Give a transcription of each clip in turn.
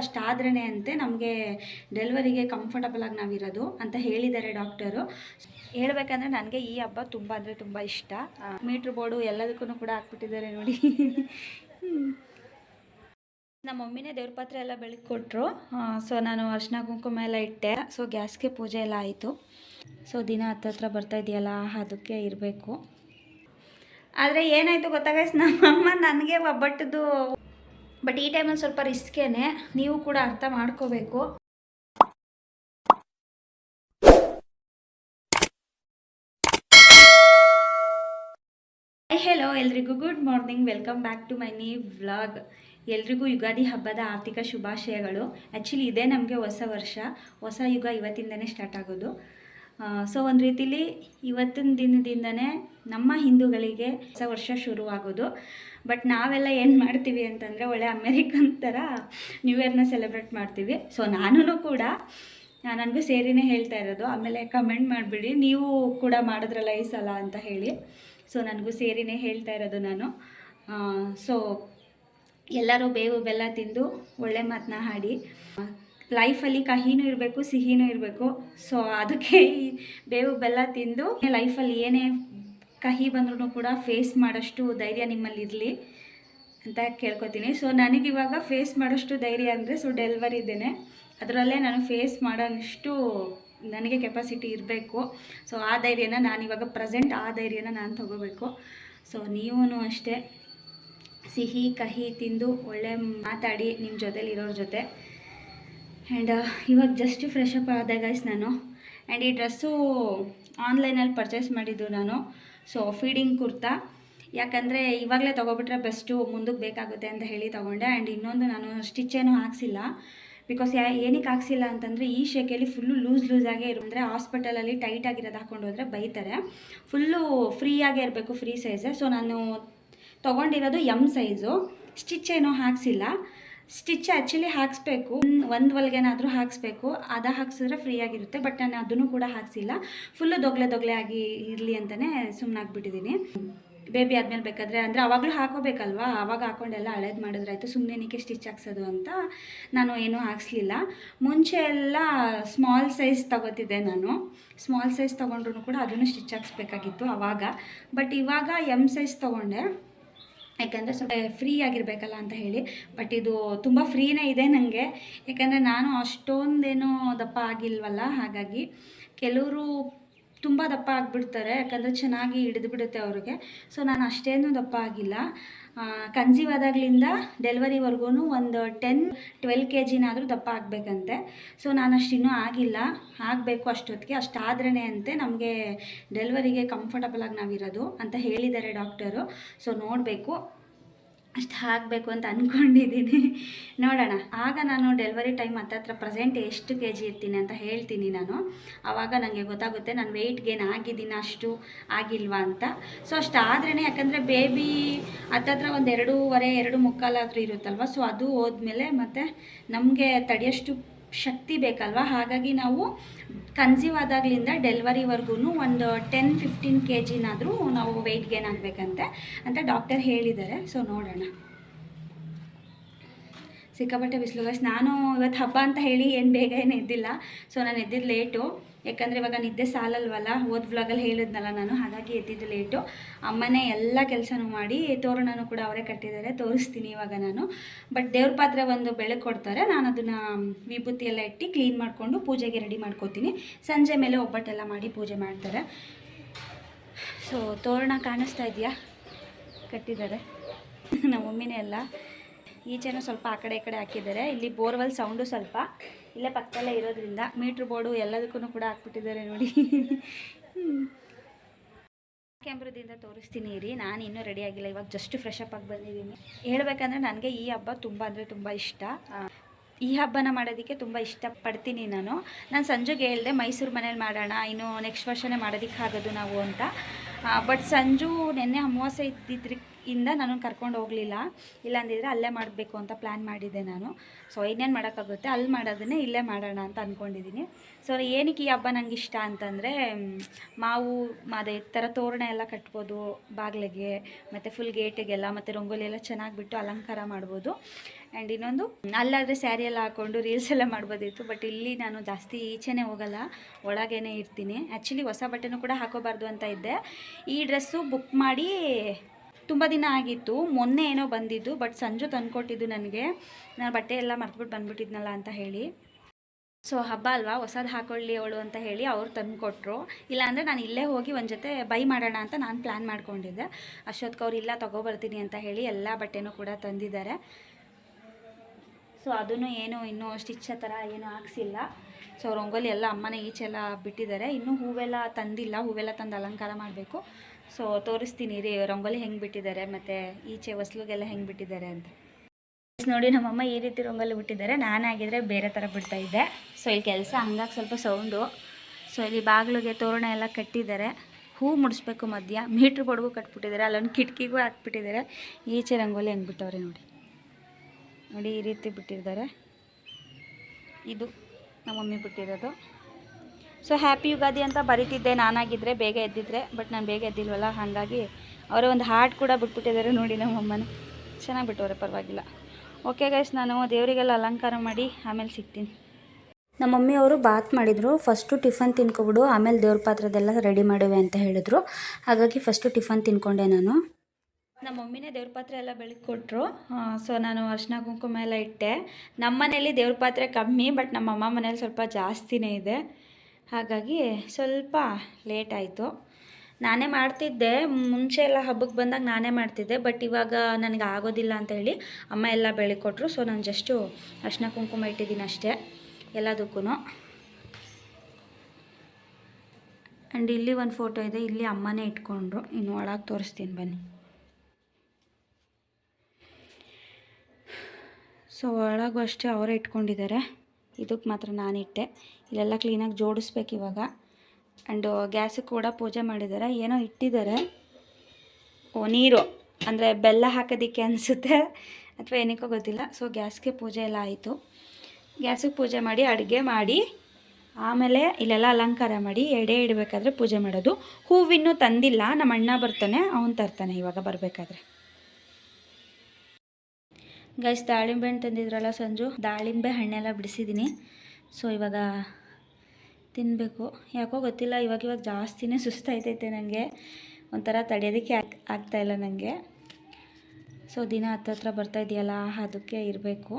ಅಷ್ಟಾದ್ರೇ ಅಂತೆ ನಮಗೆ ಡೆಲಿವರಿಗೆ ಕಂಫರ್ಟಬಲ್ ಆಗಿ ನಾವಿರೋದು ಅಂತ ಹೇಳಿದ್ದಾರೆ ಡಾಕ್ಟರು. ಹೇಳಬೇಕಂದ್ರೆ ನನಗೆ ಈ ಹಬ್ಬ ತುಂಬ ಅಂದರೆ ತುಂಬ ಇಷ್ಟ. ಮೀಟ್ರ್ ಬೋರ್ಡು ಎಲ್ಲದಕ್ಕೂ ಕೂಡ ಹಾಕ್ಬಿಟ್ಟಿದ್ದಾರೆ ನೋಡಿ. ನಮ್ಮ ಮಮ್ಮಿನೇ ದೇವ್ರ ಪಾತ್ರ ಎಲ್ಲ ಬೆಳಗ್ಗೆ ಕೊಟ್ಟರು ಸೊ ನಾನು ಅರ್ಶಿನ ಕುಂಕುಮ ಎಲ್ಲ ಇಟ್ಟೆ. ಸೊ ಗ್ಯಾಸ್ಗೆ ಪೂಜೆ ಎಲ್ಲ ಆಯಿತು. ಸೊ ದಿನ ಹತ್ತತ್ರ ಬರ್ತಾ ಇದೆಯಲ್ಲ, ಅದಕ್ಕೆ ಇರಬೇಕು. ಆದರೆ ಏನಾಯಿತು ಗೊತ್ತಾಗೈಸ್ ನಮ್ಮಮ್ಮ ನನಗೆ ಒಬ್ಬಟ್ಟದು ಬಟ್ ಈ ಟೈಮಲ್ಲಿ ಸ್ವಲ್ಪ ರಿಸ್ಕೇನೆ ನೀವು ಕೂಡ ಅರ್ಥ ಮಾಡ್ಕೋಬೇಕು. ಹೆಲೋ ಎಲ್ರಿಗೂ good morning welcome back to my new vlog ಎಲ್ರಿಗೂ ಯುಗಾದಿ ಹಬ್ಬದ ಆರ್ಥಿಕ ಶುಭಾಶಯಗಳು. ಆ್ಯಕ್ಚುಲಿ ಇದೇ ನಮಗೆ ಹೊಸ ವರ್ಷ. ಹೊಸ ಯುಗ ಇವತ್ತಿಂದನೇ ಸ್ಟಾರ್ಟ್ ಆಗೋದು. ಸೊ ಒಂದು ರೀತಿಲಿ ಇವತ್ತಿನ ದಿನದಿಂದನೇ ನಮ್ಮ ಹಿಂದೂಗಳಿಗೆ ಹೊಸ ವರ್ಷ ಶುರುವಾಗೋದು. ಬಟ್ ನಾವೆಲ್ಲ ಏನು ಮಾಡ್ತೀವಿ ಅಂತಂದರೆ ಒಳ್ಳೆ ಅಮೇರಿಕನ್ ಥರ ನ್ಯೂ ಇಯರ್ನ ಸೆಲೆಬ್ರೇಟ್ ಮಾಡ್ತೀವಿ. ಸೊ ನಾನು ಕೂಡ ನನಗೂ ಸೇರಿನೇ ಹೇಳ್ತಾ ಇರೋದು. ಆಮೇಲೆ ಕಮೆಂಟ್ ಮಾಡಿಬಿಡಿ. ನೀವು ಕೂಡ ಮಾಡಿದ್ರಲ್ಲ ಈ ಸಲ ಅಂತ ಹೇಳಿ. ಸೊ ನನಗೂ ಸೇರಿನೇ ಹೇಳ್ತಾ ಇರೋದು ನಾನು. ಸೊ ಎಲ್ಲರೂ ಬೇವು ಬೆಲ್ಲ ತಿಂದು ಒಳ್ಳೆ ಮಾತನ್ನ ಹಾಡಿ. ಲೈಫಲ್ಲಿ ಕಹಿನೂ ಇರಬೇಕು, ಸಿಹಿನೂ ಇರಬೇಕು. ಸೊ ಅದಕ್ಕೆ ಬೇವು ಬೆಲ್ಲ ತಿಂದು ಲೈಫಲ್ಲಿ ಏನೇ ಕಹಿ ಬಂದ್ರೂ ಕೂಡ ಫೇಸ್ ಮಾಡೋಷ್ಟು ಧೈರ್ಯ ನಿಮ್ಮಲ್ಲಿ ಇರಲಿ ಅಂತ ಕೇಳ್ಕೊತೀನಿ. ಸೊ ನನಗಿವಾಗ ಫೇಸ್ ಮಾಡೋಷ್ಟು ಧೈರ್ಯ ಅಂದರೆ ಸೊ ಡೆಲಿವರಿ ಇದ್ದೇನೆ. ಅದರಲ್ಲೇ ನಾನು ಫೇಸ್ ಮಾಡೋಷ್ಟು ನನಗೆ ಕೆಪಾಸಿಟಿ ಇರಬೇಕು. ಸೊ ಆ ಧೈರ್ಯನ ನಾನಿವಾಗ ಪ್ರೆಸೆಂಟ್ ಆ ಧೈರ್ಯನ ನಾನು ತಗೋಬೇಕು. ಸೊ ನೀವೂ ಅಷ್ಟೇ. ಸಿಹಿ, ಕಹಿ ತಿಂದು ಒಳ್ಳೆ ಮಾತಾಡಿ ನಿಮ್ಮ ಜೊತೇಲಿರೋರ ಜೊತೆ. ಆ್ಯಂಡ್ ಇವಾಗ ಜಸ್ಟ್ ಫ್ರೆಶ್ ಅಪ್ ಆದೆ ಗೈಸ್ ನಾನು. ಆ್ಯಂಡ್ ಈ ಡ್ರೆಸ್ಸು ಆನ್ಲೈನಲ್ಲಿ ಪರ್ಚೇಸ್ ಮಾಡಿದ್ದು ನಾನು. So feeding kurta. ಯಾಕಂದರೆ ಇವಾಗಲೇ ತೊಗೊಬಿಟ್ರೆ ಬೆಸ್ಟು ಮುಂದಕ್ಕೆ ಬೇಕಾಗುತ್ತೆ ಅಂತ ಹೇಳಿ ತೊಗೊಂಡೆ. ಆ್ಯಂಡ್ ಇನ್ನೊಂದು ನಾನು ಸ್ಟಿಚ್ ಏನೂ ಹಾಕ್ಸಿಲ್ಲ. ಬಿಕಾಸ್ ಯಾ, ಏನಕ್ಕೆ ಹಾಕ್ಸಿಲ್ಲ ಅಂತಂದರೆ ಈ ಶೇಕೆಯಲ್ಲಿ ಫುಲ್ಲು ಲೂಸ್ ಲೂಸಾಗೇ ಇರು ಅಂದರೆ ಹಾಸ್ಪಿಟಲಲ್ಲಿ ಟೈಟ್ ಆಗಿರೋದು ಹಾಕೊಂಡು ಹೋದರೆ ಬೈತಾರೆ. ಫುಲ್ಲು ಫ್ರೀಯಾಗೇ ಇರಬೇಕು ಫ್ರೀ ಸೈಜೇ ಸೊ ನಾನು ತೊಗೊಂಡಿರೋದು ಎಂ ಸೈಜು ಸ್ಟಿಚ್ ಏನೋ ಹಾಕ್ಸಿಲ್ಲ. Stitch actually ಹಾಕಿಸ್ಬೇಕು. ಒಂದು ಹೊಲ್ಗೆನಾದರೂ ಹಾಕಿಸ್ಬೇಕು. ಅದು ಹಾಕ್ಸಿದ್ರೆ ಫ್ರೀ ಆಗಿರುತ್ತೆ. ಬಟ್ ನಾನು ಅದನ್ನು ಕೂಡ ಹಾಕ್ಸಿಲ್ಲ. ಫುಲ್ಲು ದೊಗ್ಲೆ ದೊಗ್ಲೆ ಆಗಿ ಇರಲಿ ಅಂತಲೇ ಸುಮ್ಮನಾಗ್ಬಿಟ್ಟಿದ್ದೀನಿ ಬೇಬಿ ಆದಮೇಲೆ ಬೇಕಾದರೆ ಅಂದರೆ ಅವಾಗಲೂ ಹಾಕೋಬೇಕಲ್ವಾ? ಅವಾಗ ಹಾಕೊಂಡೆಲ್ಲ ಹಳೇದು ಮಾಡಿದ್ರೆ ಆಯಿತು. ಸುಮ್ಮನೆ ಏನಕ್ಕೆ ಸ್ಟಿಚ್ ಹಾಕ್ಸೋದು ಅಂತ ನಾನು ಏನೂ ಹಾಕ್ಸ್ಲಿಲ್ಲ. ಮುಂಚೆ ಎಲ್ಲ ಸ್ಮಾಲ್ ಸೈಜ್ ತಗೋತಿದ್ದೆ ನಾನು. ಸ್ಮಾಲ್ ಸೈಜ್ ತೊಗೊಂಡ್ರು ಕೂಡ ಅದನ್ನು ಸ್ಟಿಚ್ ಹಾಕ್ಸ್ಬೇಕಾಗಿತ್ತು ಆವಾಗ ಬಟ್ ಇವಾಗ ಎಂ ಸೈಜ್ ತೊಗೊಂಡೆ. ಯಾಕಂದರೆ ಸ್ವಲ್ಪ ಫ್ರೀ ಆಗಿರಬೇಕಲ್ಲ ಅಂತ ಹೇಳಿ ಬಟ್ ಇದು ತುಂಬ ಫ್ರೀನೇ ಇದೆ ನನಗೆ ಯಾಕಂದರೆ ನಾನು ಅಷ್ಟೊಂದೇನು ದಪ್ಪ ಆಗಿಲ್ವಲ್ಲ, ಹಾಗಾಗಿ ಕೆಲವರು ತುಂಬ ದಪ್ಪ ಆಗಿಬಿಡ್ತಾರೆ, ಯಾಕಂದರೆ ಚೆನ್ನಾಗಿ ಹಿಡಿದು ಬಿಡುತ್ತೆ ಅವ್ರಿಗೆ. ಸೊ ನಾನು ಅಷ್ಟೇನು ದಪ್ಪ ಆಗಿಲ್ಲ. ಕನ್ಸೀವ್ ಆದಾಗಲಿಂದ ಡೆಲಿವರಿವರೆಗೂ ಒಂದು ಟೆನ್, ಟ್ವೆಲ್ ಕೆ ಜಿನಾದರೂ ದಪ್ಪ ಆಗಬೇಕಂತೆ. ಸೊ ನಾನು ಅಷ್ಟಿನ್ನೂ ಆಗಿಲ್ಲ. ಆಗಬೇಕು ಅಷ್ಟೊತ್ತಿಗೆ. ಅಷ್ಟಾದ್ರೇ ಅಂತೆ ನಮಗೆ ಡೆಲಿವರಿಗೆ ಕಂಫರ್ಟಬಲ್ ಆಗಿ ನಾವಿರೋದು ಅಂತ ಹೇಳಿದ್ದಾರೆ ಡಾಕ್ಟರು. ಸೊ ನೋಡಬೇಕು. ಅಷ್ಟು ಆಗಬೇಕು ಅಂತ ಅಂದ್ಕೊಂಡಿದ್ದೀನಿ ನೋಡೋಣ. ಆಗ ನಾನು ಡೆಲಿವರಿ ಟೈಮ್ ಹತ್ತತ್ರ ಪ್ರೆಸೆಂಟ್ ಎಷ್ಟು ಕೆ ಜಿ ಇರ್ತೀನಿ ಅಂತ ಹೇಳ್ತೀನಿ ನಾನು. ಆವಾಗ ನನಗೆ ಗೊತ್ತಾಗುತ್ತೆ ನಾನು ವೆಯ್ಟ್ ಗೇನ್ ಆಗಿದ್ದೀನಿ ಅಷ್ಟು, ಆಗಿಲ್ವಾ ಅಂತ. ಸೊ ಅಷ್ಟು ಆದ್ರೇ ಯಾಕಂದರೆ ಬೇಬಿ ಹತ್ತತ್ರ ಒಂದು ಎರಡೂವರೆ, ಎರಡು ಮುಕ್ಕಾಲಾದರೂ ಇರುತ್ತಲ್ವ? ಸೊ ಅದು ಹೋದ್ಮೇಲೆ ಮತ್ತು ನಮಗೆ ತಡೆಯೋಷ್ಟು ಶಕ್ತಿ ಬೇಕಲ್ವ? ಹಾಗಾಗಿ ನಾವು ಕನ್ಸೀವ್ ಆದಾಗಲಿಂದ ಡೆಲಿವರಿವರೆಗೂ ಒಂದು ಟೆನ್ ಫಿಫ್ಟೀನ್ ಕೆ ಜಿನಾದರೂ ನಾವು ವೆಯ್ಟ್ ಗೇನ್ ಆಗಬೇಕಂತೆ ಅಂತ ಡಾಕ್ಟರ್ ಹೇಳಿದ್ದಾರೆ. ಸೊ ನೋಡೋಣ. ಸಿಕ್ಕಾಪಟ್ಟೆ ಬಿಸಿಲು. ನಾನು ಇವತ್ತು ಹಬ್ಬ ಅಂತ ಹೇಳಿ ಏನು ಬೇಗ ಏನು ಎದ್ದಿಲ್ಲ. ಸೊ ನಾನು ಎದ್ದಿದ್ದು ಲೇಟು ಯಾಕಂದರೆ ಇವಾಗ ನಿದ್ದೆ ಸಾಲಲ್ವಲ್ಲ ಓದ್ ವ್ಲಾಗಲ್ಲಿ ಹೇಳಿದ್ನಲ್ಲ ನಾನು, ಹಾಗಾಗಿ ಎದ್ದಿದ್ದು ಲೇಟು ಅಮ್ಮನೇ ಎಲ್ಲ ಕೆಲಸನೂ ಮಾಡಿ ತೋರಣನೂ ಕೂಡ ಅವರೇ ಕಟ್ಟಿದ್ದಾರೆ, ತೋರಿಸ್ತೀನಿ ಇವಾಗ ನಾನು. ಬಟ್ ದೇವ್ರ ಪಾತ್ರೆ ಒಂದು ಬೆಳಕು ಕೊಡ್ತಾರೆ, ನಾನು ಅದನ್ನು ವಿಭೂತಿ ಎಲ್ಲ ಇಟ್ಟು ಕ್ಲೀನ್ ಮಾಡಿಕೊಂಡು ಪೂಜೆಗೆ ರೆಡಿ ಮಾಡ್ಕೋತೀನಿ. ಸಂಜೆ ಮೇಲೆ ಒಬ್ಬಟ್ಟೆಲ್ಲ ಮಾಡಿ ಪೂಜೆ ಮಾಡ್ತಾರೆ. ಸೊ ತೋರಣ ಕಾಣಿಸ್ತಾ ಇದೆಯಾ? ಕಟ್ಟಿದ್ದಾರೆ. ನಮ್ಮ ಮಮ್ಮಿನೇ ಎಲ್ಲ ಈಚೆನೂ ಸ್ವಲ್ಪ ಆ ಕಡೆ ಈ ಕಡೆ ಹಾಕಿದ್ದಾರೆ. ಇಲ್ಲಿ ಬೋರ್ವೆಲ್ ಸೌಂಡು ಸ್ವಲ್ಪ. ಇಲ್ಲೇ ಪಕ್ಕದಲ್ಲೇ ಇರೋದ್ರಿಂದ ಮೀಟ್ರ್ ಬೋರ್ಡು ಎಲ್ಲದಕ್ಕೂ ಕೂಡ ಹಾಕ್ಬಿಟ್ಟಿದ್ದಾರೆ ನೋಡಿ. ಕ್ಯಾಮ್ರದಿಂದ ತೋರಿಸ್ತೀನಿ ರೀ ನಾನು ಇನ್ನೂ ರೆಡಿ ಆಗಿಲ್ಲ. ಇವಾಗ ಜಸ್ಟ್ ಫ್ರೆಶ್ ಅಪ್ ಆಗಿ ಬಂದಿದ್ದೀನಿ. ಹೇಳಬೇಕಂದ್ರೆ ನನಗೆ ಈ ಹಬ್ಬ ತುಂಬ ಅಂದರೆ ತುಂಬ ಇಷ್ಟ. ಈ ಹಬ್ಬನ ಮಾಡೋದಕ್ಕೆ ತುಂಬ ಇಷ್ಟಪಡ್ತೀನಿ ನಾನು. ನಾನು ಸಂಜೆಗೆ ಹೇಳಿದೆ ಮೈಸೂರು ಮನೇಲಿ ಮಾಡೋಣ, ಇನ್ನು ನೆಕ್ಸ್ಟ್ ವರ್ಷನೇ ಮಾಡೋದಕ್ಕೆ ಆಗೋದು ನಾವು ಅಂತ. ಬಟ್ ಸಂಜು ನೆನ್ನೆ ಅಮಾವಾಸ್ಯೆ ಇದ್ದಿದ್ರ ಇಂದ ನಾನು ಕರ್ಕೊಂಡು ಹೋಗಲಿಲ್ಲ. ಇಲ್ಲಾಂದಿದ್ರೆ ಅಲ್ಲೇ ಮಾಡಬೇಕು ಅಂತ ಪ್ಲ್ಯಾನ್ ಮಾಡಿದ್ದೆ ನಾನು. ಸೊ ಇನ್ನೇನು ಮಾಡೋಕ್ಕಾಗುತ್ತೆ? ಅಲ್ಲಿ ಮಾಡೋದನ್ನೇ ಇಲ್ಲೇ ಮಾಡೋಣ ಅಂತ ಅಂದ್ಕೊಂಡಿದ್ದೀನಿ ಸೊ ಏನಕ್ಕೆ ಈ ಹಬ್ಬ ನಂಗೆ ಇಷ್ಟ ಅಂತಂದರೆ ಮಾವು, ಅದೇ ಥರ ತೋರಣ ಎಲ್ಲ ಕಟ್ಬೋದು ಬಾಗಿಲಿಗೆ, ಮತ್ತು ಫುಲ್ ಗೇಟಿಗೆಲ್ಲ ಮತ್ತು ರಂಗೋಲಿ ಎಲ್ಲ ಚೆನ್ನಾಗಿ ಬಿಟ್ಟು ಅಲಂಕಾರ ಮಾಡ್ಬೋದು. ಆ್ಯಂಡ್ ಇನ್ನೊಂದು, ಅಲ್ಲಾದರೆ ಸ್ಯಾರಿ ಎಲ್ಲ ಹಾಕ್ಕೊಂಡು ರೀಲ್ಸ್ ಎಲ್ಲ ಮಾಡ್ಬೋದಿತ್ತು ಬಟ್ ಇಲ್ಲಿ ನಾನು ಜಾಸ್ತಿ ಈಚೆನೇ ಹೋಗಲ್ಲ, ಒಳಗೇನೆ ಇರ್ತೀನಿ. ಆ್ಯಕ್ಚುಲಿ ಹೊಸ ಬಟ್ಟೆನೂ ಕೂಡ ಹಾಕೋಬಾರ್ದು ಅಂತ ಇದ್ದೆ. ಈ ಡ್ರೆಸ್ಸು ಬುಕ್ ಮಾಡಿ ತುಂಬ ದಿನ ಆಗಿತ್ತು. ಮೊನ್ನೆ ಏನೋ ಬಂದಿದ್ದು ಬಟ್ ಸಂಜು ತಂದುಕೊಟ್ಟಿದ್ದು ನನಗೆ. ನಾನು ಬಟ್ಟೆ ಎಲ್ಲ ಮರ್ತುಬಿಟ್ಟು ಬಂದ್ಬಿಟ್ಟಿದ್ನಲ್ಲ ಅಂತ ಹೇಳಿ. ಸೊ ಹಬ್ಬ ಅಲ್ವಾ? ಹೊಸದು ಹಾಕೊಳ್ಳಿ ಅವಳು ಅಂತ ಹೇಳಿ ಅವ್ರು ತಂದು ಕೊಟ್ಟರು ಇಲ್ಲಾಂದರೆ ನಾನು ಇಲ್ಲೇ ಹೋಗಿ ಒಂದು ಜೊತೆ ಬೈ ಮಾಡೋಣ ಅಂತ ನಾನು ಪ್ಲ್ಯಾನ್ ಮಾಡ್ಕೊಂಡಿದ್ದೆ. ಅಷ್ಟೊತ್ತಿಗೆ ಅವ್ರು, ಇಲ್ಲ ತೊಗೊಬರ್ತೀನಿ ಅಂತ ಹೇಳಿ ಎಲ್ಲ ಬಟ್ಟೆನೂ ಕೂಡ ತಂದಿದ್ದಾರೆ. ಸೊ ಅದನ್ನು ಏನು, ಇನ್ನೂ ಸ್ಟಿಚ್ ಥರ ಏನೂ ಹಾಕ್ಸಿಲ್ಲ. ಸೊ ರಂಗೋಲಿ ಎಲ್ಲ ಅಮ್ಮನೇ ಈಚೆಲ್ಲ ಬಿಟ್ಟಿದ್ದಾರೆ. ಇನ್ನೂ ಹೂವೆಲ್ಲ ತಂದಿಲ್ಲ. ಹೂವೆಲ್ಲ ತಂದು ಅಲಂಕಾರ ಮಾಡಬೇಕು. ಸೊ ತೋರಿಸ್ತೀನಿ ರೀ ರಂಗೋಲಿ ಹೆಂಗೆ ಬಿಟ್ಟಿದ್ದಾರೆ ಮತ್ತು ಈಚೆ ಹೊಸ್ಲುಗೆಲ್ಲ ಹೆಂಗೆ ಬಿಟ್ಟಿದ್ದಾರೆ ಅಂತ. ನೋಡಿ ನಮ್ಮಮ್ಮ ಈ ರೀತಿ ರಂಗೋಲಿ ಬಿಟ್ಟಿದ್ದಾರೆ. ನಾನಾಗಿದ್ದರೆ ಬೇರೆ ಥರ ಬಿಡ್ತಾ ಇದ್ದೆ. ಸೊ ಇಲ್ಲಿ ಕೆಲಸ, ಹಂಗಾಗಿ ಸ್ವಲ್ಪ ಸೌಂಡು ಸೊ ಇಲ್ಲಿ ಬಾಗಿಲಿಗೆ ತೋರಣ ಎಲ್ಲ ಕಟ್ಟಿದ್ದಾರೆ. ಹೂ ಮುಡಿಸ್ಬೇಕು ಮಧ್ಯ. ಮೀಟ್ರ್ ಬೋರ್ಡ್ಗೂ ಕಟ್ಬಿಟ್ಟಿದ್ದಾರೆ. ಅಲ್ಲೊಂದು ಕಿಟಕಿಗೂ ಹಾಕ್ಬಿಟ್ಟಿದ್ದಾರೆ. ಈಚೆ ರಂಗೋಲಿ ಹೆಂಗೆ ಬಿಟ್ಟವ್ರೆ ನೋಡಿ. ನೋಡಿ ಈ ರೀತಿ ಬಿಟ್ಟಿದ್ದಾರೆ. ಇದು ನಮ್ಮ ಮಮ್ಮಿ ಬಿಟ್ಟಿರೋದು. ಸೊ ಹ್ಯಾಪಿ ಯುಗಾದಿ ಅಂತ ಬರೀತಿದ್ದೆ. ನಾನಾಗಿದ್ದರೆ ಬೇಗ ಎದ್ದಿದ್ದರೆ ಬಟ್ ನಾನು ಬೇಗ ಎದ್ದಿಲ್ವಲ್ಲ, ಹಾಗಾಗಿ ಅವರೇ ಒಂದು ಹಾರ್ಟ್ ಕೂಡ ಬಿಟ್ಬಿಟ್ಟಿದ್ದಾರೆ ನೋಡಿ ನಮ್ಮಮ್ಮನ ಚೆನ್ನಾಗಿ ಬಿಟ್ಟವ್ರೆ ಪರವಾಗಿಲ್ಲ. ಓಕೆ ಗೈಸ್ ನಾನು ದೇವರಿಗೆಲ್ಲ ಅಲಂಕಾರ ಮಾಡಿ ಆಮೇಲೆ ಸಿಗ್ತೀನಿ. ನಮ್ಮ ಮಮ್ಮಿ ಅವರು ಬಾತ್ ಮಾಡಿದರು. ಫಸ್ಟು ಟಿಫನ್ ತಿನ್ಕೊಬಿಡು, ಆಮೇಲೆ ದೇವ್ರ ಪಾತ್ರದೆಲ್ಲ ರೆಡಿ ಮಾಡುವೆ ಅಂತ ಹೇಳಿದ್ರು. ಹಾಗಾಗಿ ಫಸ್ಟು ಟಿಫನ್ ತಿನ್ಕೊಂಡೆ ನಾನು. ನಮ್ಮ ಮಮ್ಮಿನೇ ದೇವ್ರ ಪಾತ್ರೆ ಎಲ್ಲ ಬೆಳಗ್ಗೆ ಕೊಟ್ಟರು ಸೊ ನಾನು ಅರ್ಶಿನ ಕುಂಕುಮ ಎಲ್ಲ ಇಟ್ಟೆ. ನಮ್ಮ ಮನೇಲಿ ದೇವ್ರ ಪಾತ್ರೆ ಕಮ್ಮಿ ಬಟ್ ನಮ್ಮ ಅಮ್ಮ ಮನೇಲಿ ಸ್ವಲ್ಪ ಜಾಸ್ತಿನೇ ಇದೆ. ಹಾಗಾಗಿ ಸ್ವಲ್ಪ ಲೇಟ್ ಆಯಿತು. ನಾನೇ ಮಾಡ್ತಿದ್ದೆ. ಮುಂಚೆ ಎಲ್ಲ ಹಬ್ಬಕ್ಕೆ ಬಂದಾಗ ನಾನೇ ಮಾಡ್ತಿದ್ದೆ. ಬಟ್ ಇವಾಗ ನನಗೆ ಆಗೋದಿಲ್ಲ ಅಂತ ಹೇಳಿ ಅಮ್ಮ ಎಲ್ಲ ಬೆಳಿಕೊಟ್ರು. ಸೊ ನಾನು ಜಸ್ಟು ಅರ್ಶಿನ ಕುಂಕುಮ ಇಟ್ಟಿದ್ದೀನಿ ಅಷ್ಟೇ, ಎಲ್ಲದಕ್ಕೂ. ಆ್ಯಂಡ್ ಇಲ್ಲಿ ಒಂದು ಫೋಟೋ ಇದೆ. ಇಲ್ಲಿ ಅಮ್ಮನೇ ಇಟ್ಕೊಂಡ್ರು. ಇನ್ನು ಒಳಗೆ ತೋರಿಸ್ತೀನಿ, ಬನ್ನಿ. ಸೊ ಒಳಗೂ ಅಷ್ಟೇ ಅವರೇ ಇಟ್ಕೊಂಡಿದ್ದಾರೆ. ಇದಕ್ಕೆ ಮಾತ್ರ ನಾನಿಟ್ಟೆ. ಇಲ್ಲೆಲ್ಲ ಕ್ಲೀನಾಗಿ ಜೋಡಿಸ್ಬೇಕು ಇವಾಗ. ಆ್ಯಂಡು ಗ್ಯಾಸಿಗೆ ಕೂಡ ಪೂಜೆ ಮಾಡಿದ್ದಾರೆ ಏನೋ ಇಟ್ಟಿದ್ದಾರೆ ಓ, ನೀರು. ಅಂದರೆ ಬೆಲ್ಲ ಹಾಕೋದಿಕ್ಕೆ ಅನಿಸುತ್ತೆ. ಅಥವಾ ಏನಕ್ಕೋ ಗೊತ್ತಿಲ್ಲ. ಸೊ ಗ್ಯಾಸ್ಗೆ ಪೂಜೆ ಎಲ್ಲ ಆಯಿತು. ಗ್ಯಾಸಿಗೆ ಪೂಜೆ ಮಾಡಿ, ಅಡುಗೆ ಮಾಡಿ. ಆಮೇಲೆ ಇಲ್ಲೆಲ್ಲ ಅಲಂಕಾರ ಮಾಡಿ, ಎಡೆ ಇಡಬೇಕಾದ್ರೆ ಪೂಜೆ ಮಾಡೋದು. ಹೂವಿನ್ನೂ ತಂದಿಲ್ಲ. ನಮ್ಮ ಅಣ್ಣ ಬರ್ತಾನೆ, ಅವನು ತರ್ತಾನೆ ಇವಾಗ ಬರಬೇಕಾದ್ರೆ. ಗೈಸ್ ದಾಳಿಂಬೆ ಹಣ್ಣು ತಂದಿದ್ರಲ್ಲ ಸಂಜು? ದಾಳಿಂಬೆ ಹಣ್ಣೆಲ್ಲ ಬಿಡಿಸಿದ್ದೀನಿ ಸೊ ಇವಾಗ ತಿನ್ನಬೇಕು ಯಾಕೋ ಗೊತ್ತಿಲ್ಲ, ಇವಾಗ ಇವಾಗ ಜಾಸ್ತಿನೇ ಸುಸ್ತಾಯ್ತೈತೆ ನನಗೆ ಒಂಥರ ತಡೆಯೋದಕ್ಕೆ ಆಗ್ ಆಗ್ತಾಯಿಲ್ಲ ನನಗೆ ಸೊ ದಿನ ಹತ್ತತ್ರ ಬರ್ತಾ ಇದೆಯಲ್ಲ, ಅದಕ್ಕೆ ಇರಬೇಕು.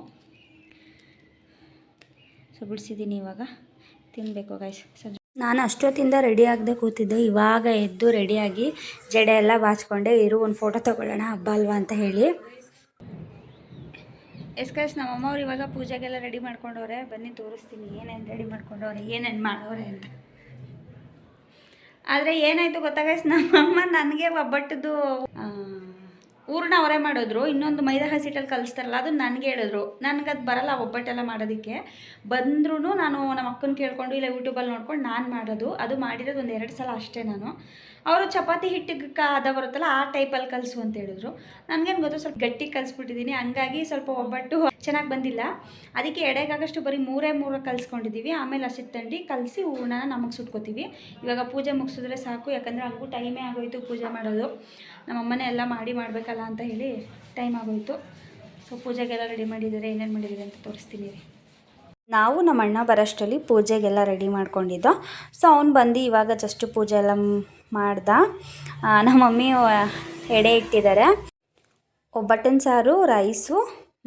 ಸೊ ಬಿಡಿಸಿದ್ದೀನಿ ಇವಾಗ. ತಿನ್ನಬೇಕು ಗೈಸ್ ಸಂಜು ನಾನು ಅಷ್ಟೊತ್ತಿಂದ ರೆಡಿ ಆಗದೆ ಕೂತಿದ್ದೆ. ಇವಾಗ ಎದ್ದು ರೆಡಿಯಾಗಿ ಜಡೆ ಎಲ್ಲ ಬಾಚ್ಕೊಂಡೆ ಇರು, ಒಂದು ಫೋಟೋ ತೊಗೊಳ್ಳೋಣ, ಹಬ್ಬ ಅಲ್ವಾ ಅಂತ ಹೇಳಿ. ಎಸ್ ನಮ್ಮ ಅಮ್ಮವ್ರು ಇವಾಗ ಪೂಜೆಗೆಲ್ಲ ರೆಡಿ ಮಾಡ್ಕೊಂಡವ್ರೆ. ಬನ್ನಿ, ತೋರಿಸ್ತೀನಿ. ಏನೇನು ರೆಡಿ ಮಾಡ್ಕೊಂಡವ್ರೆ, ಏನೇನು ಮಾಡೋರೆ ಅಂತ. ಆದರೆ ಏನಾಯಿತು ಗೊತ್ತಾ ನಮ್ಮ ನಮ್ಮಮ್ಮ ನನಗೆ ಒಬ್ಬಟ್ಟದು ಹೂರ್ಣ ಅವರೇ ಮಾಡಿದ್ರು. ಇನ್ನೊಂದು ಮೈದಾ ಹಸಿಟ್ಟಲ್ಲಿ ಕಲಿಸ್ತಾರಲ್ಲ ಅದು ನನಗೆ ಹೇಳಿದ್ರು. ನನಗೆ ಅದು ಬರಲ್ಲ ಒಬ್ಬಟ್ಟೆಲ್ಲ ಮಾಡೋದಕ್ಕೆ. ಬಂದ್ರೂ ನಾನು ನಮ್ಮ ಅಕ್ಕನ ಕೇಳಿಕೊಂಡು, ಇಲ್ಲ ಯೂಟ್ಯೂಬಲ್ಲಿ ನೋಡ್ಕೊಂಡು ನಾನು ಮಾಡೋದು, ಅದು ಮಾಡಿರೋದು ಒಂದು ಎರಡು ಸಲ ಅಷ್ಟೇ ನಾನು. ಅವರು ಚಪಾತಿ ಹಿಟ್ಟಿಗೆ ಅದ ಬರುತ್ತಲ್ಲ, ಆ ಟೈಪಲ್ಲಿ ಕಲಿಸು ಅಂತ ಹೇಳಿದ್ರು. ನನಗೇನು ಗೊತ್ತು, ಸ್ವಲ್ಪ ಗಟ್ಟಿ ಕಲಿಸ್ಬಿಟ್ಟಿದ್ದೀನಿ ಹಂಗಾಗಿ ಸ್ವಲ್ಪ ಒಬ್ಬಟ್ಟು ಚೆನ್ನಾಗಿ ಬಂದಿಲ್ಲ. ಅದಕ್ಕೆ ಎಡೆಗಾಗಷ್ಟು ಬರೀ ಮೂರೇ ಮೂರು ಕಲಿಸ್ಕೊಂಡಿದ್ದೀವಿ ಆಮೇಲೆ ಹಸಿಟ್ಟು ತಂಡಿ ಕಲಿಸಿ ಹೂರ್ಣನ ನಮಗೆ ಸುಟ್ಕೋತೀವಿ. ಇವಾಗ ಪೂಜೆ ಮುಗಿಸಿದ್ರೆ ಸಾಕು, ಯಾಕಂದರೆ ಹಂಗೂ ಟೈಮೇ ಆಗೋಯಿತು ಪೂಜೆ ಮಾಡೋದು. ನಮ್ಮಮ್ಮನೇ ಎಲ್ಲ ಮಾಡಿ ಮಾಡಬೇಕಲ್ಲ ಅಂತ ಹೇಳಿ ಟೈಮ್ ಆಗೋಯಿತು. ಸೊ ಪೂಜೆಗೆಲ್ಲ ರೆಡಿ ಮಾಡಿದ್ದಾರೆ, ಏನೇನು ಮಾಡಿದ್ದಾರೆ ಅಂತ ತೋರಿಸ್ತೀನಿ ನಾವು ನಮ್ಮ ಅಣ್ಣ ಬರೋಷ್ಟರಲ್ಲಿ ಪೂಜೆಗೆಲ್ಲ ರೆಡಿ ಮಾಡ್ಕೊಂಡಿದ್ದೋ. ಸೊ ಅವ್ನು ಬಂದು ಇವಾಗ ಜಸ್ಟ್ ಪೂಜೆ ಎಲ್ಲ ಮಾಡ್ದ. ನಮ್ಮ ಮಮ್ಮಿ ಎಡೆ ಇಟ್ಟಿದ್ದಾರೆ. ಒಬ್ಬಟ್ಟಿನ ಸಾರು ರೈಸು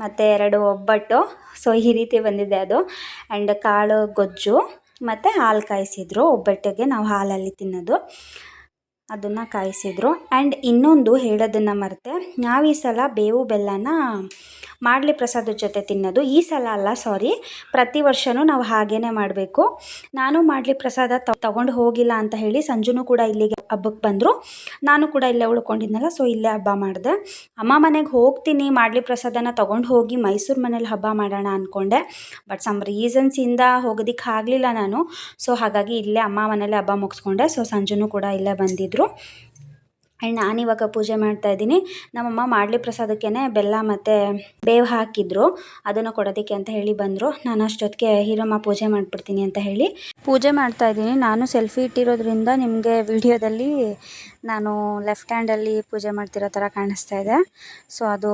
ಮತ್ತು ಎರಡು ಒಬ್ಬಟ್ಟು. ಸೊ ಈ ರೀತಿ ಬಂದಿದೆ ಅದು. ಆ್ಯಂಡ್ ಕಾಳು, ಗೊಜ್ಜು ಮತ್ತು ಹಾಲು ಕಾಯಿಸಿದ್ರು ಒಬ್ಬಟ್ಟಿಗೆ ನಾವು ಹಾಲಲ್ಲಿ ತಿನ್ನೋದು. ಅದನ್ನು ಕಾಯಿಸಿದ್ರು. ಆ್ಯಂಡ್ ಇನ್ನೊಂದು ಹೇಳೋದನ್ನು ಮರೆತೆ, ನಾವು ಈ ಸಲ ಬೇವು ಬೆಲ್ಲನ ಮಾಡಲಿ ಪ್ರಸಾದದ ಜೊತೆ ತಿನ್ನೋದು. ಈ ಸಲ ಅಲ್ಲ ಸಾರಿ ಪ್ರತಿ ವರ್ಷವೂ ನಾವು ಹಾಗೇ ಮಾಡಬೇಕು. ನಾನು ಮಾಡಲಿ ಪ್ರಸಾದ ತಗೊಂಡು ಹೋಗಿಲ್ಲ ಅಂತ ಹೇಳಿ ಸಂಜುನೂ ಕೂಡ ಇಲ್ಲಿಗೆ ಹಬ್ಬಕ್ಕೆ ಬಂದರು. ನಾನು ಕೂಡ ಇಲ್ಲೇ ಉಳ್ಕೊಂಡಿದ್ನಲ್ಲ ಸೊ ಇಲ್ಲೇ ಹಬ್ಬ ಮಾಡಿದೆ. ಅಮ್ಮ ಮನೆಗೆ ಹೋಗ್ತೀನಿ, ಮಾಡಲಿ ಪ್ರಸಾದನ ತೊಗೊಂಡು ಹೋಗಿ ಮೈಸೂರು ಮನೇಲಿ ಹಬ್ಬ ಮಾಡೋಣ ಅಂದ್ಕೊಂಡೆ ಬಟ್ ಸಮ್ ರೀಸನ್ಸಿಂದ ಹೋಗೋದಿಕ್ಕೆ ಆಗಲಿಲ್ಲ ನಾನು. ಸೊ ಹಾಗಾಗಿ ಇಲ್ಲೇ ಅಮ್ಮ ಮನೇಲಿ ಹಬ್ಬ ಮುಗಿಸ್ಕೊಂಡೆ. ಸೊ ಸಂಜುನೂ ಕೂಡ ಇಲ್ಲೇ ಬಂದಿದ್ದರು ಆ್ಯಂಡ್ ನಾನಿವಾಗ ಪೂಜೆ ಮಾಡ್ತಾ ಇದ್ದೀನಿ. ನಮ್ಮಮ್ಮ ಮಾಡಲಿ ಪ್ರಸಾದಕ್ಕೆ ಬೆಲ್ಲ ಮತ್ತು ಬೇವು ಹಾಕಿದ್ರು. ಅದನ್ನು ಕೊಡೋದಕ್ಕೆ ಅಂತ ಹೇಳಿ ಬಂದರು. ನಾನು ಅಷ್ಟೊತ್ತಿಗೆ ಹೀರಮ್ಮ ಪೂಜೆ ಮಾಡಿಬಿಡ್ತೀನಿ ಅಂತ ಹೇಳಿ. ಪೂಜೆ ಮಾಡ್ತಾ ಇದ್ದೀನಿ. ನಾನು ಸೆಲ್ಫಿ ಇಟ್ಟಿರೋದ್ರಿಂದ ನಿಮಗೆ ವಿಡಿಯೋದಲ್ಲಿ ನಾನು ಲೆಫ್ಟ್ ಹ್ಯಾಂಡಲ್ಲಿ ಪೂಜೆ ಮಾಡ್ತಿರೋ ಥರ ಕಾಣಿಸ್ತಾ ಇದೆ. ಸೊ ಅದು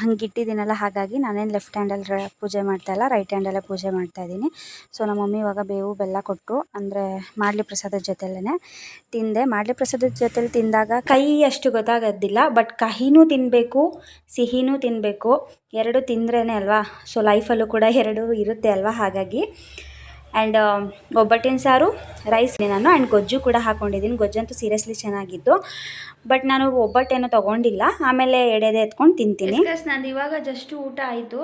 ಹಂಗೆ ಇಟ್ಟಿದ್ದೀನಲ್ಲ ಹಾಗಾಗಿ ನಾನೇನು ಲೆಫ್ಟ್ ಹ್ಯಾಂಡಲ್ಲಿ ಪೂಜೆ ಮಾಡ್ತಾ ಇಲ್ಲ ರೈಟ್ ಹ್ಯಾಂಡಲ್ಲೇ ಪೂಜೆ ಮಾಡ್ತಾ ಇದ್ದೀನಿ. ಸೊ ನಮ್ಮ ಮಮ್ಮಿ ಇವಾಗ ಬೇವು, ಬೆಲ್ಲ ಕೊಟ್ಟು, ಅಂದರೆ ಮಾಡಲಿ ಪ್ರಸಾದದ ಜೊತೆಲೇ ತಿಂದೆ. ಮಾಡಲಿ ಪ್ರಸಾದದ ಜೊತೆಲಿ ತಿಂದಾಗ ಕೈ ಅಷ್ಟು ಗೊತ್ತಾಗೋದಿಲ್ಲ ಬಟ್ ಕಹಿನೂ ತಿನ್ನಬೇಕು ಸಿಹಿನೂ ತಿನ್ನಬೇಕು ಎರಡು ತಿಂದ್ರೇ ಅಲ್ವಾ? ಸೊ ಲೈಫಲ್ಲೂ ಕೂಡ ಎರಡು ಇರುತ್ತೆ ಅಲ್ವಾ? ಹಾಗಾಗಿ ಆ್ಯಂಡ್ ಒಬ್ಬಟ್ಟಿನ ಸಾರು, ರೈಸ್ ನಾನು ಆ್ಯಂಡ್ ಗೊಜ್ಜು ಕೂಡ ಹಾಕ್ಕೊಂಡಿದ್ದೀನಿ ಗೊಜ್ಜಂತೂ ಸೀರಿಯಸ್ಲಿ ಚೆನ್ನಾಗಿತ್ತು. ಬಟ್ ನಾನು ಒಬ್ಬಟ್ಟೇನೋ ತೊಗೊಂಡಿಲ್ಲ. ಆಮೇಲೆ ಎಡೆದೆ ಎತ್ಕೊಂಡು ತಿಂತೀನಿ. ನಾನು ಇವಾಗ ಜಸ್ಟ್ ಊಟ ಆಯಿತು.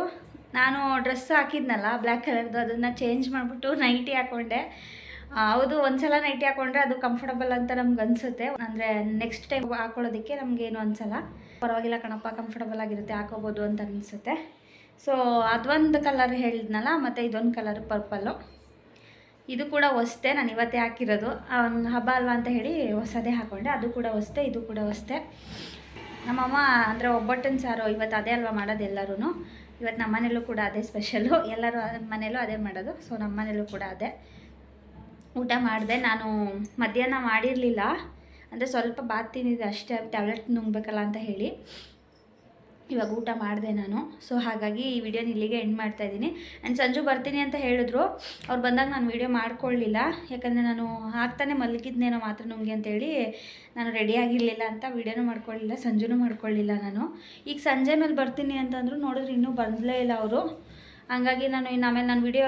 ನಾನು ಡ್ರೆಸ್ ಹಾಕಿದ್ನಲ್ಲ ಬ್ಲ್ಯಾಕ್ ಕಲರ್ದು ಅದನ್ನು ಚೇಂಜ್ ಮಾಡಿಬಿಟ್ಟು ನೈಟಿ ಹಾಕ್ಕೊಂಡೆ ಹೌದು, ಒಂದ್ಸಲ ನೈಟಿ ಹಾಕೊಂಡ್ರೆ ಅದು ಕಂಫರ್ಟಬಲ್ ಅಂತ ನಮ್ಗೆ ಅನ್ಸುತ್ತೆ. ಅಂದರೆ ನೆಕ್ಸ್ಟ್ ಟೈಮ್ ಹಾಕೊಳ್ಳೋದಕ್ಕೆ ನಮಗೇನು ಅನ್ಸಲ್ಲ. ಪರವಾಗಿಲ್ಲ ಕಣಪ್ಪ ಕಂಫರ್ಟಬಲ್ ಆಗಿರುತ್ತೆ, ಹಾಕೋಬೋದು ಅಂತ ಅನಿಸುತ್ತೆ. ಸೊ ಅದೊಂದು ಕಲರ್ ಹೇಳಿದ್ನಲ್ಲ, ಮತ್ತು ಇದೊಂದು ಕಲರ್ ಪರ್ಪಲ್ಲು ಇದು ಕೂಡ ಹೊಸ್ತೆ, ನಾನು ಇವತ್ತೇ ಹಾಕಿರೋದು. ಹಬ್ಬ ಅಲ್ವಾ ಅಂತ ಹೇಳಿ ಹೊಸದೇ ಹಾಕೊಂಡೆ. ಅದು ಕೂಡ ಹೊಸ್ತೆ, ಇದು ಕೂಡ ಹೊಸ್ತೆ. ನಮ್ಮಮ್ಮ ಅಂದರೆ ಒಬ್ಬಟ್ಟಿನ ಸಾರು ಇವತ್ತು ಅದೇ ಅಲ್ವಾ ಮಾಡೋದು ಎಲ್ಲರೂ ಇವತ್ತು ನಮ್ಮ ಮನೇಲೂ ಕೂಡ ಅದೇ ಸ್ಪೆಷಲು ಎಲ್ಲರೂ ಮನೇಲೂ ಅದೇ ಮಾಡೋದು. ಸೊ ನಮ್ಮ ಮನೇಲೂ ಕೂಡ ಅದೇ. ಊಟ ಮಾಡಿದೆ. ನಾನು ಮಧ್ಯಾಹ್ನ ಮಾಡಿರಲಿಲ್ಲ. ಅಂದರೆ ಸ್ವಲ್ಪ ಬಾತ್ ತಿಂದಿದ್ದೆ ಅಷ್ಟೇ. ಟ್ಯಾಬ್ಲೆಟ್ ನುಂಗಬೇಕಲ್ಲ ಅಂತ ಹೇಳಿ. ಇವಾಗ ಊಟ ಮಾಡಿದೆ ನಾನು. ಸೊ ಹಾಗಾಗಿ ಈ ವಿಡಿಯೋನ ಇಲ್ಲಿಗೆ ಎಂಡ್ ಮಾಡ್ತಾ ಇದ್ದೀನಿ. ಆ್ಯಂಡ್ ಸಂಜು ಬರ್ತೀನಿ ಅಂತ ಹೇಳಿದ್ರು. ಅವ್ರು ಬಂದಾಗ ನಾನು ವೀಡಿಯೋ ಮಾಡ್ಕೊಳ್ಳಿಲ್ಲ ಯಾಕಂದರೆ ನಾನು ಹಾಕ್ತಾನೆ ಮಲಗಿದ್ನೇನೋ ಮಾತ್ರ ನುಂಗಿ ಅಂತೇಳಿ ನಾನು ರೆಡಿ ಆಗಿರಲಿಲ್ಲ ಅಂತ ವೀಡಿಯೋನೂ ಮಾಡ್ಕೊಳ್ಳಿಲ್ಲ ಸಂಜೆನೂ ಮಾಡ್ಕೊಳ್ಳಿಲ್ಲ ನಾನು. ಈಗ ಸಂಜೆ ಮೇಲೆ ಬರ್ತೀನಿ ಅಂತಂದ್ರು ನೋಡಿದ್ರೆ ಇನ್ನೂ ಬಂದಲೇ ಇಲ್ಲ ಅವರು. ಹಂಗಾಗಿ ನಾನು ಇನ್ನು ಆಮೇಲೆ ನಾನು ವಿಡಿಯೋ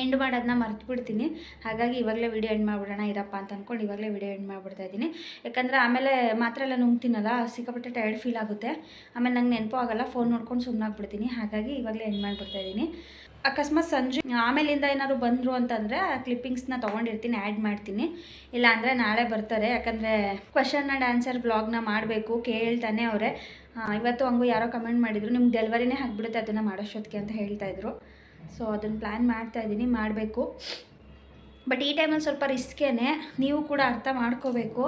ಎಂಡ್ ಮಾಡೋದನ್ನ ಮರ್ತು ಬಿಡ್ತೀನಿ ಹಾಗಾಗಿ ಇವಾಗಲೇ ವಿಡಿಯೋ ಎಂಡ್ ಮಾಡಿಬಿಡೋಣ, ಇರಪ್ಪ ಅಂತ ಅಂದ್ಕೊಂಡು ಇವಾಗಲೇ ವಿಡಿಯೋ ಎಂಡ್ ಮಾಡಿಬಿಡ್ತಾ ಇದ್ದೀನಿ. ಯಾಕಂದರೆ ಆಮೇಲೆ ಮಾತ್ರ ಎಲ್ಲ ನುಂಗ್ತೀನಲ್ಲ, ಸಿಕ್ಕಾಪಟ್ಟೆ ಟೈರ್ಡ್ ಫೀಲ್ ಆಗುತ್ತೆ. ಆಮೇಲೆ ನಂಗೆ ನೆನಪು ಆಗೋಲ್ಲ ಫೋನ್ ನೋಡ್ಕೊಂಡು ಸುಮ್ಮನಾಗ್ಬಿಡ್ತೀನಿ ಹಾಗಾಗಿ ಇವಾಗಲೇ ಎಂಡ್ ಮಾಡಿಬಿಡ್ತಾ ಇದ್ದೀನಿ. ಅಕಸ್ಮಾತ್ ಸಂಜೆ, ಆಮೇಲಿಂದ ಏನಾದ್ರು ಬಂದರು ಅಂತಂದರೆ ಆ ಕ್ಲಿಪ್ಪಿಂಗ್ಸ್ನ ತೊಗೊಂಡಿರ್ತೀನಿ ಆ್ಯಡ್ ಮಾಡ್ತೀನಿ. ಇಲ್ಲಾಂದರೆ ನಾಳೆ ಬರ್ತಾರೆ. ಯಾಕಂದರೆ ಕ್ವಶನ್ ಆ್ಯಂಡ್ ಆನ್ಸರ್ ಬ್ಲಾಗ್ನ ಮಾಡಬೇಕು, ಕೇಳ್ತಾನೆ ಅವರೇ. ಇವತ್ತು ಹಂಗೂ ಯಾರೋ ಕಮೆಂಟ್ ಮಾಡಿದರು. ನಿಮ್ಗೆ ಡೆಲಿವರಿನೇ ಆಗಿಬಿಡುತ್ತೆ ಅದನ್ನು ಮಾಡೋಷ್ಟೊತ್ತಿಗೆ ಅಂತ ಹೇಳ್ತಾ ಇದ್ರು. ಸೊ ಅದನ್ನು ಪ್ಲ್ಯಾನ್ ಮಾಡ್ತಾ ಇದ್ದೀನಿ ಮಾಡಬೇಕು. ಬಟ್ ಈ ಟೈಮಲ್ಲಿ ಸ್ವಲ್ಪ ರಿಸ್ಕೇನೆ ನೀವು ಕೂಡ ಅರ್ಥ ಮಾಡ್ಕೋಬೇಕು.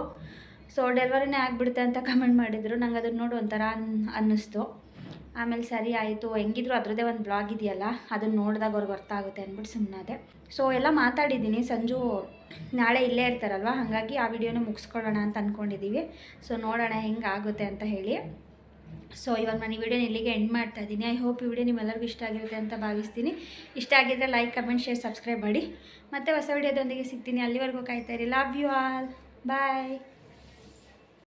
ಸೊ ಡೆಲಿವರಿನೇ ಆಗಿಬಿಡುತ್ತೆ ಅಂತ ಕಮೆಂಟ್ ಮಾಡಿದರು. ನಂಗೆ ಅದನ್ನು ನೋಡಿ ಒಂಥರ ಅನ್, ಅನ್ನಿಸ್ತು. ಆಮೇಲೆ ಸರಿ ಆಯಿತು, ಹೆಂಗಿದ್ರು ಅದರದ್ದೇ ಒಂದು ಬ್ಲಾಗ್ ಇದೆಯಲ್ಲ ಅದನ್ನು ನೋಡಿದಾಗ ಅವ್ರಿಗೆ ಅರ್ಥ ಆಗುತ್ತೆ ಅಂದ್ಬಿಟ್ಟು ಸುಮ್ಮನಾದೆ ಸೊ ಎಲ್ಲ ಮಾತಾಡಿದ್ದೀನಿ ಸಂಜು ನಾಳೆ ಇಲ್ಲೇ ಇರ್ತಾರಲ್ವ, ಹಾಗಾಗಿ ಆ ವಿಡಿಯೋನ ಮುಗಿಸ್ಕೊಳ್ಳೋಣ ಅಂತ ಅಂದ್ಕೊಂಡಿದ್ದೀವಿ ಸೊ ನೋಡೋಣ ಹೆಂಗೆ ಆಗುತ್ತೆ ಅಂತ ಹೇಳಿ. ಸೊ ಇವಾಗ ನಾನು ಈ ವಿಡಿಯೋನ ಇಲ್ಲಿಗೆ ಎಂಡ್ ಮಾಡ್ತಾ ಇದ್ದೀನಿ. ಐ ಹೋಪ್ ಈ ವಿಡಿಯೋ ನಿಮ್ಮೆಲ್ಲರಿಗೂ ಇಷ್ಟ ಆಗಿರುತ್ತೆ ಅಂತ ಭಾವಿಸ್ತೀನಿ. ಇಷ್ಟ ಆಗಿದ್ದರೆ ಲೈಕ್ ಕಮೆಂಟ್ ಶೇರ್ ಸಬ್ಸ್ಕ್ರೈಬ್ ಮಾಡಿ. ಮತ್ತೆ ಹೊಸ ವಿಡಿಯೋದೊಂದಿಗೆ ಸಿಗ್ತೀನಿ. ಅಲ್ಲಿವರೆಗೂ ಕಾಯ್ತಾ ಇರಿ. Love you all bye